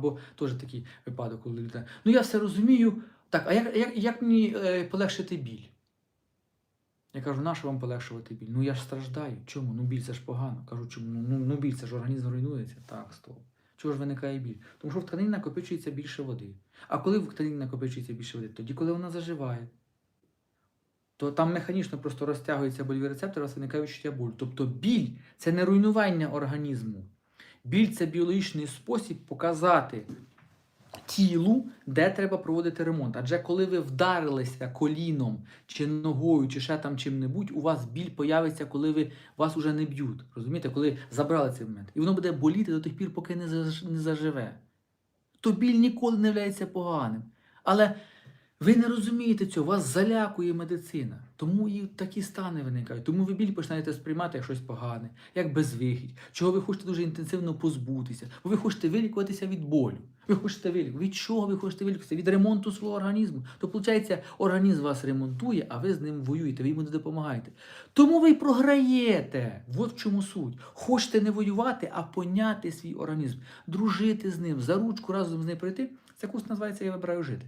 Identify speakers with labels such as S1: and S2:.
S1: Або теж такий випадок, коли людина. Ну я все розумію. Так, а як, як, як мені е, полегшити біль? Я кажу, нащо вам полегшувати біль? Ну я ж страждаю. Чому? Ну біль це ж погано. Кажу, чому? Ну, ну, ну біль це ж організм руйнується. Так, стоп. Чого ж виникає біль? Тому що в тканині накопичується більше води. А коли в тканині накопичується більше води? Тоді, коли вона заживає, то там механічно просто розтягуються больові рецептори, вас виникає відчуття болю. Тобто біль це не руйнування організму. Біль це біологічний спосіб показати тілу, де треба проводити ремонт. Адже коли ви вдарилися коліном чи ногою, чи ще там чим-небудь, у вас біль появиться, коли ви вас уже не б'ють. Розумієте, коли забрали цей момент. І воно буде боліти до тих пір, поки не заживе. То біль ніколи не є поганим. Але ви не розумієте цього, вас залякує медицина. Тому і такі стани виникають. Тому ви біль починаєте сприймати як щось погане, як безвихідь, чого ви хочете дуже інтенсивно позбутися, бо ви хочете вилікуватися від болю. Ви хочете вилікувати. Від чого ви хочете вилікуватися? Від ремонту свого організму. То, виходить, організм вас ремонтує, а ви з ним воюєте, ви йому не допомагаєте. Тому ви програєте. От в чому суть. Хочете не воювати, а поняти свій організм, дружити з ним, за ручку разом з ним пройти. Це курс називається Я вибираю жити.